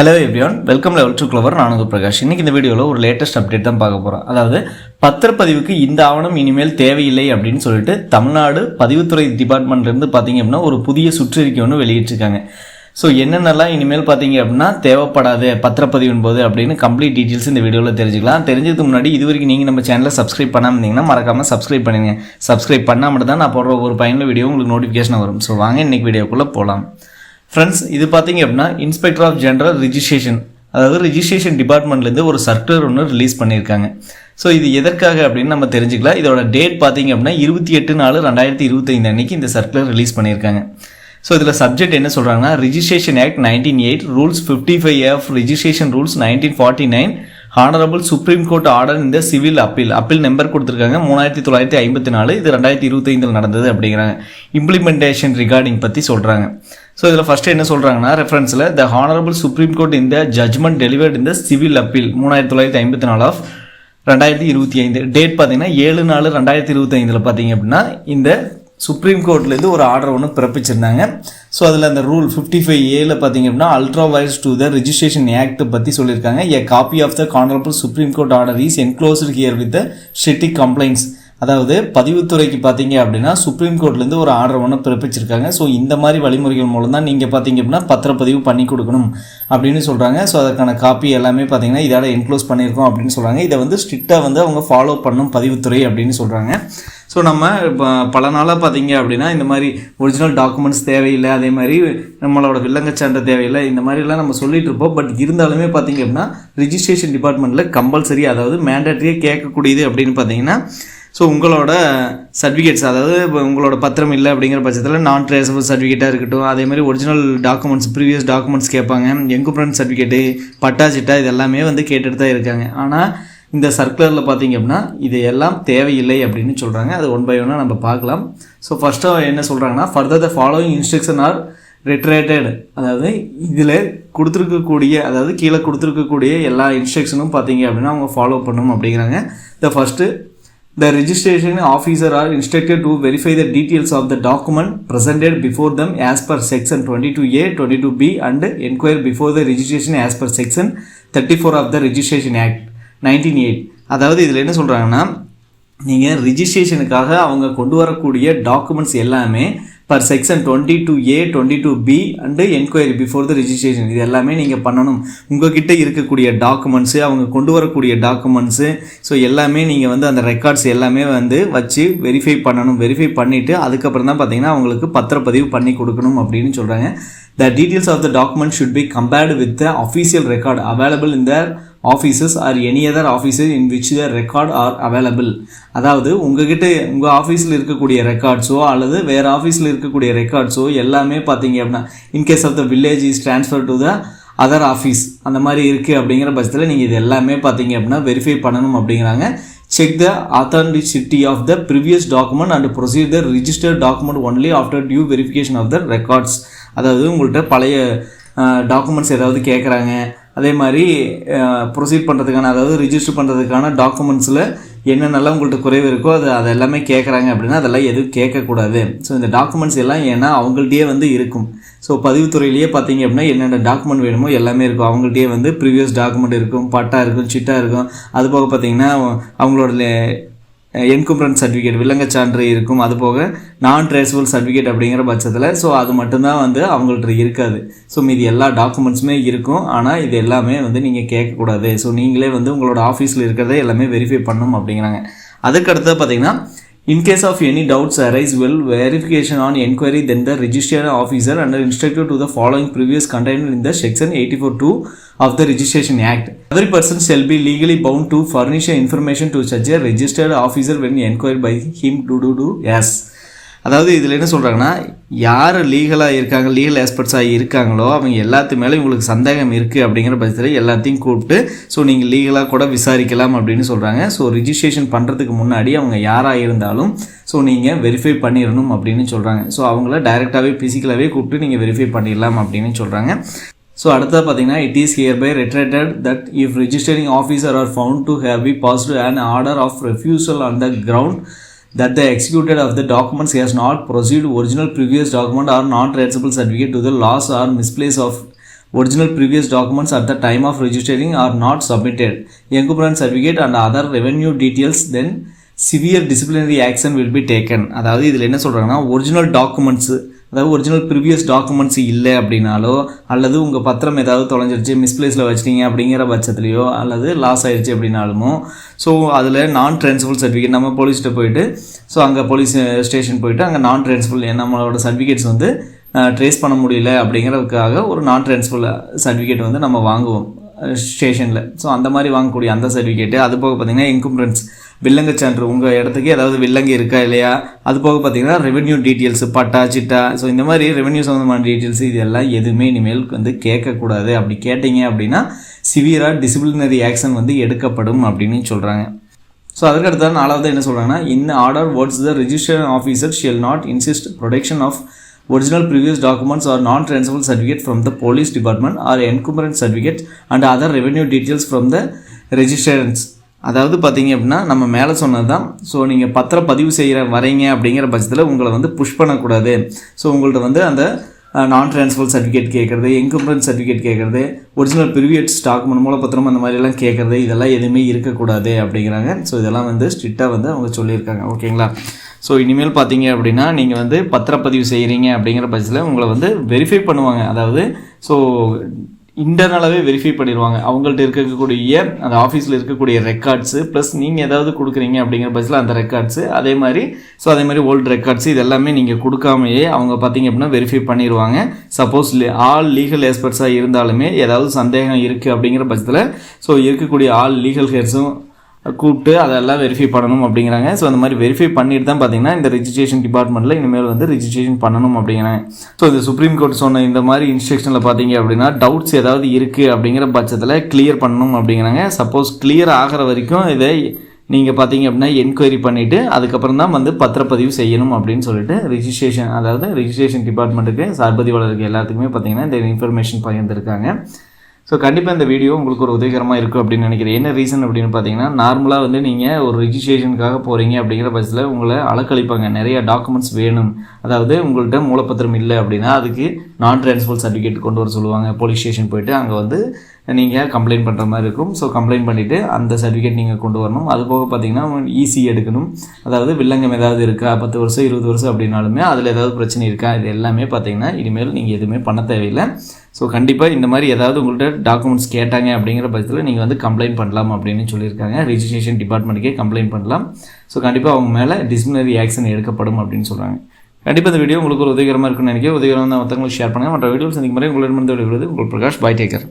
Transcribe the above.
Hello everyone welcome level to clever நான் பிரகாஷ். இன்னைக்கு இந்த வீடியோவில் ஒரு லேட்டஸ்ட் அப்டேட் தான் பார்க்க போகிறோம் அதாவது பத்திரப்பதிவுக்கு இந்த ஆவணம் இனிமேல் தேவையில்லை அப்படின்னு சொல்லிட்டு தமிழ்நாடு பதிவுத்துறை டிபார்ட்மெண்ட்லேருந்து பார்த்தீங்க அப்படின்னா ஒரு புதிய சுற்றறிக்கை ஒன்று வெளியிட்டிருக்காங்க. ஸோ என்னென்னலாம் இனிமேல் பார்த்தீங்க அப்படின்னா தேவைப்படாது பத்திரப்பதிவின் போது அப்படின்னு கம்ப்ளீட் டீட்டெயில்ஸ் இந்த வீடியோவில் தெரிஞ்சுக்கலாம். தெரிஞ்சதுக்கு முன்னாடி இது வரைக்கும் நீங்கள் நம்ம சேனலை சப்ஸ்கிரைப் பண்ணாமல் இருந்தீங்கன்னா மறக்காமல் சப்ஸ்கிரைப் பண்ணுங்க. சப்ஸ்கிரைப் பண்ணால் மட்டும் தான் நான் போடுற ஒரு பயனுள்ள வீடியோ உங்களுக்கு நோட்டிஃபிகேஷன் வரும். ஸோ வாங்க இன்றைக்கி வீடியோக்குள்ளே போகலாம் ஃப்ரெண்ட்ஸ் இது பார்த்தீங்க அப்படின்னா இன்ஸ்பெக்டர் ஆஃப் ஜென்ரல் ரிஜிஸ்ட்ரேஷன் அதாவது ரிஜிஸ்ட்ரேஷன் டிபார்ட்மெண்ட்லேருந்து ஒரு சர்க்குலர் ஒன்று ரிலீஸ் பண்ணியிருக்காங்க. ஸோ இது எதற்காக அப்படின்னு நம்ம தெரிஞ்சுக்கலாம். இதோட டேட் பார்த்தீங்க அப்படின்னா இருபத்தி எட்டு நாலு ரெண்டாயிரத்தி இருபத்தைந்து அன்னைக்கு இந்த சர்க்குலர் ரிலீஸ் பண்ணியிருக்காங்க. ஸோ இதில் சப்ஜெக்ட் என்ன சொல்கிறாங்கன்னா registration act nineteen eight rules fifty five of registration rules nineteen forty nine honourable supreme court order இந்த சிவில் அப்பீல் அப்பீல் நம்பர் கொடுத்துருக்காங்க. மூணாயிரத்தி தொள்ளாயிரத்தி ஐம்பத்தி நாலு. இது ரெண்டாயிரத்தி இருபத்தைந்தில் நடந்தது அப்படிங்கிறாங்க. இம்ப்ளிமெண்டேஷன் ரிகார்டிங் பற்றி சொல்கிறாங்க ஸோ இதில் ஃபஸ்ட்டு என்ன சொல்கிறாங்கன்னா ரெஃபரன்ஸில் த ஹானரபிள் சுப்ரீம் கோர்ட் இந்த ஜட்மெண்ட் டெலிவர்ட் இந்த சிவில் அப்பீல் மூணாயிரத்தி தொள்ளாயிரத்தி ஐம்பத்தி நாலு ஆஃப் ரெண்டாயிரத்தி இருபத்தி ஐந்து. டேட் பார்த்தீங்கன்னா ஏழு நாலு ரெண்டாயிரத்தி இருபத்தைந்தில் பார்த்தீங்க அப்படின்னா இந்த சுப்ரீம் கோர்ட்லேருந்து ஒரு ஆர்டர் ஒன்று பிறப்பிச்சிருந்தாங்க. ஸோ அதில் அந்த ரூல் ஃபிஃப்டி ஃபைவ் ஏல பார்த்தீங்க அப்படின்னா ultra vires to the registration act பற்றி சொல்லியிருக்காங்க. A copy of the honourable supreme court order is enclosed herewith the Shetty complaints அதாவது பதிவுத்துறைக்கு பார்த்தீங்க அப்படின்னா சுப்ரீம் கோர்ட்லேருந்து ஒரு ஆர்டர் ஒன்று பிறப்பிச்சிருக்காங்க. ஸோ இந்த மாதிரி வழிமுறைகள் மூலம் தான் நீங்கள் பார்த்தீங்க அப்படின்னா பத்திரப்பதிவு பண்ணி கொடுக்கணும் அப்படின்னு சொல்கிறாங்க ஸோ அதற்கான காப்பி எல்லாமே பார்த்தீங்கன்னா இதோட என்க்ளோஸ் பண்ணியிருக்கோம் அப்படின்னு சொல்கிறாங்க இதை வந்து ஸ்ட்ரிக்டாக வந்து அவங்க ஃபாலோ பண்ணும் பதிவுத்துறை அப்படின்னு சொல்கிறாங்க ஸோ நம்ம இப்போ பல நாளாக பார்த்தீங்க அப்படின்னா இந்த மாதிரி ஒரிஜினல் டாக்குமெண்ட்ஸ் தேவையில்லை. அதே மாதிரி நம்மளோட வில்லங்கச்சான்று தேவையில்லை. இந்த மாதிரிலாம் நம்ம சொல்லிட்டு இருப்போம். பட் இருந்தாலுமே பார்த்தீங்க அப்படின்னா ரிஜிஸ்ட்ரேஷன் டிபார்ட்மெண்ட்டில் கம்பல்சரி அதாவது மேண்டட்ரியாக கேட்கக்கூடியது அப்படின்னு பார்த்தீங்கன்னா ஸோ உங்களோட சர்டிஃபிகேட்ஸ் அதாவது இப்போ உங்களோட பத்திரம் இல்லை அப்படிங்கிற பட்சத்தில் நான் ட்ரேசபிள் சர்டிஃபிகேட்டாக இருக்கட்டும் அதேமாதிரி ஒரிஜினல் டாக்குமெண்ட்ஸ் ப்ரீவியஸ் டாக்குமெண்ட்ஸ் கேட்பாங்க. எங்குப்ரண்ட் சர்டிஃபிகேட்டு பட்டா சிட்டா இது எல்லாமே வந்து கேட்டுட்டு தான் இருக்காங்க. ஆனால் இந்த சர்க்குலரில் பார்த்தீங்க அப்படின்னா இது எல்லாம் தேவையில்லை அப்படின்னு சொல்கிறாங்க அது ஒன் பை ஒன்னாக நம்ம பார்க்கலாம். ஸோ ஃபஸ்ட்டாக என்ன சொல்கிறாங்கன்னா further the following instruction are reiterated அதாவது இதில் கொடுத்துருக்கக்கூடிய அதாவது கீழே கொடுத்துருக்கக்கூடிய எல்லா இன்ஸ்ட்ரக்ஷனும் பார்த்தீங்க அப்படின்னா அவங்க ஃபாலோ பண்ணணும் அப்படிங்கிறாங்க. The first The registration officer are instructed to verify the details of the document presented before them as per section 22A, 22B and inquire before the registration as per section 34 of the Registration Act 1908. அதாவது இதில் என்ன சொல்கிறாங்கன்னா நீங்கள் ரிஜிஸ்ட்ரேஷனுக்காக அவங்க கொண்டு வரக்கூடிய documents எல்லாமே per section twenty two A twenty two B and enquiry before the registration இது எல்லாமே நீங்கள் பண்ணணும். உங்ககிட்ட இருக்கக்கூடிய டாக்குமெண்ட்ஸு அவங்க கொண்டு வரக்கூடிய டாக்குமெண்ட்ஸு ஸோ எல்லாமே நீங்கள் வந்து அந்த ரெக்கார்ட்ஸ் எல்லாமே வந்து வச்சு வெரிஃபை பண்ணணும். வெரிஃபை பண்ணிவிட்டு அதுக்கப்புறம் தான் பார்த்தீங்கன்னா அவங்களுக்கு பத்திரப்பதிவு பண்ணி கொடுக்கணும் அப்படின்னு சொல்கிறாங்க the details of the document should be compared with the official record available இந்த offices or any other offices in which the record are available அதாவது உங்ககிட்ட உங்கள் ஆஃபீஸில் இருக்கக்கூடிய ரெக்கார்ட்ஸோ அல்லது வேறு ஆஃபீஸில் இருக்கக்கூடிய ரெக்கார்ட்ஸோ எல்லாமே பார்த்தீங்க அப்படின்னா in case of the village is transfer to the other office அந்த மாதிரி இருக்குது அப்படிங்கிற பட்சத்தில் நீங்கள் இது எல்லாமே பார்த்தீங்க அப்படின்னா வெரிஃபை பண்ணணும் அப்படிங்கிறாங்க. Check the authenticity of the previous document and proceed the registered document only after due verification of the records அதாவது உங்கள்கிட்ட பழைய டாக்குமெண்ட்ஸ் ஏதாவது கேட்குறாங்க அதே மாதிரி ப்ரொசீட் பண்ணுறதுக்கான அதாவது ரிஜிஸ்டர் பண்ணுறதுக்கான டாக்குமெண்ட்ஸில் என்னென்னலாம் உங்கள்கிட்ட குறைவு இருக்கோ அது அது எல்லாமே கேட்குறாங்க அப்படின்னா அதெல்லாம் எதுவும் கேட்கக்கூடாது ஸோ இந்த டாக்குமெண்ட்ஸ் எல்லாம் ஏன்னா அவங்கள்ட்டயே வந்து இருக்கும். ஸோ பதிவுத்துறையிலேயே பார்த்தீங்க அப்படின்னா என்னென்ன டாக்குமெண்ட் வேணுமோ எல்லாமே இருக்கும். அவங்கள்ட்டயே வந்து ப்ரீவியஸ் டாக்குமெண்ட் இருக்கும் பட்டா இருக்கும் சிட்டா இருக்கும். அது போக பார்த்தீங்கன்னா அவங்களோட என்கும்பரன் சர்டிஃபிகேட் வில்லங்கச் சான்று இருக்கும். அது போக நான் ட்ரேஸபிள் சர்டிஃபிகேட் அப்படிங்கிற பட்சத்தில் ஸோ அது மட்டும்தான் வந்து அவங்கள்ட்ட இருக்காது. ஸோ மீதி எல்லா டாக்குமெண்ட்ஸுமே இருக்கும். ஆனால் இது எல்லாமே வந்து நீங்கள் கேட்கக்கூடாது. ஸோ நீங்களே வந்து உங்களோட ஆஃபீஸில் இருக்கிறத எல்லாமே வெரிஃபை பண்ணணும் அப்படிங்கிறாங்க. அதுக்கடுத்து பார்த்தீங்கன்னா In case of any doubts arise, will verification on inquiry, then the registered officer under instructed to the following previous contained in the section 84.2 of the Registration Act. Every person shall be legally bound to furnish information to such a registered officer when inquired by him to do do yes. அதாவது இதில் என்ன சொல்கிறாங்கன்னா யார் லீகலாக இருக்காங்க legal எக்ஸ்பர்ட்ஸாக இருக்காங்களோ அவங்க எல்லாத்து மேலே உங்களுக்கு சந்தேகம் இருக்குது அப்படிங்கிற பட்சத்தில் எல்லாத்தையும் கூப்பிட்டு ஸோ நீங்கள் லீகலாக கூட விசாரிக்கலாம் அப்படின்னு சொல்கிறாங்க ஸோ ரிஜிஸ்ட்ரேஷன் பண்ணுறதுக்கு முன்னாடி அவங்க யாராக இருந்தாலும் ஸோ நீங்கள் வெரிஃபை பண்ணிடணும் அப்படின்னு சொல்கிறாங்க ஸோ அவங்கள டைரெக்டாகவே ஃபிசிக்கலாகவே கூப்பிட்டு நீங்கள் வெரிஃபை பண்ணிடலாம் அப்படின்னு சொல்கிறாங்க ஸோ அடுத்தது பார்த்தீங்கன்னா it is hereby reiterated that if registering officer are found to have be positive and order of refusal on the ground that the executed of the documents has not proceeded original previous document or non traceable certificate to the loss or misplace of original previous documents at the time of registering are not submitted. Encumbrance certificate and other revenue details then severe disciplinary action will be taken அதாவது இதில் என்ன சொல்கிறாங்கன்னா original documents அதாவது original previous documents இல்லை அப்படின்னாலோ அல்லது உங்கள் பத்திரம் ஏதாவது தொலைஞ்சிருச்சு மிஸ்பிளேஸில் வச்சிட்டீங்க அப்படிங்கிற பட்சத்துலையோ அல்லது லாஸ் ஆயிடுச்சு அப்படின்னாலுமோ ஸோ அதில் நான் ட்ரான்ஸ்ஃபர் சர்டிஃபிகேட் நம்ம போலீஸ்கிட்ட போயிட்டு ஸோ அங்கே போலீஸ் ஸ்டேஷன் போயிட்டு அங்கே நான் ட்ரான்ஸ்ஃபர் நம்மளோட சர்டிஃபிகேட்ஸ் வந்து uh, ட்ரேஸ் பண்ண முடியல அப்படிங்கிறதுக்காக ஒரு நான் ட்ரான்ஸ்ஃபர் சர்டிஃபிகேட் வந்து நம்ம வாங்குவோம். ஸ்டேஷனில். ஸோ அந்த மாதிரி வாங்கக்கூடிய அந்த சர்டிஃபிகேட்டு அது போக பார்த்தீங்கன்னா இன்கும்பரன்ஸ் வில்லங்க சான்று உங்கள் இடத்துக்கு ஏதாவது வில்லங்கு இருக்கா இல்லையா? அது போக பார்த்தீங்கன்னா revenue details patta chitta. So இந்த மாதிரி ரெவென்யூ சம்மந்தமான டீட்டெயில்ஸ் இது எல்லாம் எதுவுமே இனிமேல் வந்து கேட்கக்கூடாது. அப்படி கேட்டிங்க அப்படின்னா சிவியராக டிசிப்ளினரி ஆக்ஷன் வந்து எடுக்கப்படும் அப்படின்னு சொல்கிறாங்க ஸோ அதுக்கடுத்த நாலாவது என்ன சொல்கிறாங்கன்னா in order what's the register officer shall not insist production of original previous documents or non-transferable certificate from the police department or encumbrance certificate and other revenue details from the registrants. அதாவது பார்த்தீங்க அப்படின்னா நம்ம மேலே சொன்னது தான் so நீங்கள் பத்திரம் பதிவு செய்கிற வரீங்க அப்படிங்கிற பட்சத்தில் உங்களை வந்து புஷ் பண்ணக்கூடாது. ஸோ உங்கள்ட்ட வந்து அந்த நான் ட்ரான்ஸ்ஃபர் சர்டிஃபிகேட் கேட்குறது என்கம்பரன்ஸ் சர்டிஃபிகேட் கேட்குறது ஒரிஜினல் ப்ரிவியட்ஸ் டாக்குமெண்ட் மூலப்பத்திரம் அந்த மாதிரிலாம் கேட்குறது இதெல்லாம் எதுவுமே இருக்கக்கூடாது அப்படிங்கிறாங்க. ஸோ இதெல்லாம் வந்து ஸ்ட்ரிக்டாக வந்து அவங்க சொல்லியிருக்காங்க. ஓகேங்களா ஸோ இனிமேல் பார்த்தீங்க அப்படின்னா நீங்கள் வந்து பத்திரப்பதிவு செய்கிறீங்க அப்படிங்கிற பட்சத்தில் உங்களை வந்து வெரிஃபை பண்ணுவாங்க. அதாவது ஸோ இன்டர்னலாகவே வெரிஃபை பண்ணிடுவாங்க. அவங்கள்ட்ட இருக்கக்கூடிய அந்த ஆஃபீஸில் இருக்கக்கூடிய ரெக்கார்ட்ஸு ப்ளஸ் நீங்கள் ஏதாவது கொடுக்குறீங்க அப்படிங்கிற பட்சத்தில் அந்த ரெக்கார்ட்ஸு அதே மாதிரி ஸோ அதே மாதிரி ஓல்டு ரெக்கார்ட்ஸ் இது எல்லாமே நீங்கள் கொடுக்காமையே அவங்க பார்த்தீங்க அப்படின்னா வெரிஃபை பண்ணிடுவாங்க. சப்போஸ் ஆல் லீகல் எக்ஸ்பர்ட்ஸாக இருந்தாலுமே ஏதாவது சந்தேகம் இருக்குது அப்படிங்கிற பட்சத்தில் ஸோ இருக்கக்கூடிய ஆல் லீகல் ஹேர்ஸும் கூப்பிட்டு அதெல்லாம் வெரிஃபை பண்ணணும் அப்படிங்கிறாங்க. ஸோ அந்த மாதிரி வெரிஃபை பண்ணிட்டு தான் பார்த்தீங்கன்னா இந்த ரிஜிஸ்ட்ரேஷன் டிபார்ட்மெண்ட்டில் இனிமேல் வந்து ரிஜிஸ்ட்ரேஷன் பண்ணணும் அப்படிங்கிறாங்க. ஸோ இந்த சுப்ரீம் கோர்ட் சொன்ன இந்த மாதிரி இன்ஸ்ட்ரக்ஷனில் பார்த்தீங்க அப்படின்னா டவுட்ஸ் ஏதாவது இருக்குது அப்படிங்கிற பட்சத்தில் கிளியர் பண்ணணும் அப்படிங்கிறாங்க. சப்போஸ் கிளியர் ஆகிற வரைக்கும் இதை நீங்கள் பார்த்தீங்க அப்படின்னா என்கொயரி பண்ணிவிட்டு அதுக்கப்புறம் தான் வந்து பத்திரப்பதிவு செய்யணும் அப்படின்னு சொல்லிட்டு ரிஜிஸ்ட்ரேஷன் அதாவது ரிஜிஸ்ட்ரேஷன் டிபார்ட்மெண்ட்டுக்கு சார்பதிவாளருக்கு எல்லாத்துக்குமே பார்த்தீங்கன்னா இந்த இன்ஃபர்மேஷன் பகிர்ந்துருக்காங்க. ஸோ கண்டிப்பாக இந்த வீடியோ உங்களுக்கு ஒரு உதவிகரமாக இருக்கும் அப்படின்னு நினைக்கிறேன். என்ன ரீசன் அப்படின்னு பார்த்தீங்கன்னா நார்மலாக வந்து நீங்கள் ஒரு ரிஜிஸ்ட்ரேஷனுக்காக போகிறீங்க அப்படிங்கிற பட்சத்தில் உங்களை அலக்களிப்பாங்க நிறைய டாக்குமெண்ட்ஸ் வேணும். அதாவது உங்கள்கிட்ட மூலப்பத்திரம் இல்லை அப்படின்னா அதுக்கு நான் ட்ரான்ஸ்ஃபர் சர்டிஃபிகேட் கொண்டு வர சொல்லுவாங்க. போலீஸ் ஸ்டேஷன் போயிட்டு அங்கே வந்து நீங்கள் கம்ப்ளைண்ட் பண்ணுற மாதிரி இருக்கும். ஸோ கம்ப்ளைண்ட் பண்ணிவிட்டு அந்த சர்டிஃபிகேட் நீங்கள் கொண்டு வரணும். அது போக பார்த்தீங்கன்னா ஈஸி எடுக்கணும். அதாவது வில்லங்கம் ஏதாவது இருக்கா? பத்து வருஷம் இருபது வருஷம் அப்படின்னாலுமே அதில் ஏதாவது பிரச்சனை இருக்கா? இது எல்லாமே பார்த்தீங்கன்னா இனிமேல் நீங்கள் எதுவுமே பண்ண தேவையில்லை. ஸோ கண்டிப்பாக இந்த மாதிரி ஏதாவது உங்கள்கிட்ட டாக்குமெண்ட்ஸ் கேட்டாங்க அப்படிங்கிற பட்சத்தில் நீங்கள் வந்து கம்ப்ளைண்ட் பண்ணலாம் அப்படின்னு சொல்லியிருக்காங்க. ரிஜிஸ்ட்ரேஷன் டிபார்ட்மெண்ட்டுக்கே கம்ப்ளைண்ட் பண்ணலாம். ஸோ கண்டிப்பாக அவங்க மேலே டிசிப்ளினரி ஆக்ஷன் எடுக்கப்படும் அப்படின்னு சொல்கிறாங்க கண்டிப்பாக இந்த வீடியோ உங்களுக்கு ஒரு உதவிகரமாக இருக்குன்னு நினைக்கிறேன். உதவிகரமாக மற்றவங்களுக்கு ஷேர் பண்ணுங்கள் மற்ற வீடியோ சந்திக்கும் முறை உங்களிடமிருந்து விடுவது உங்கள் பிரகாஷ் பாய் டேக்கர்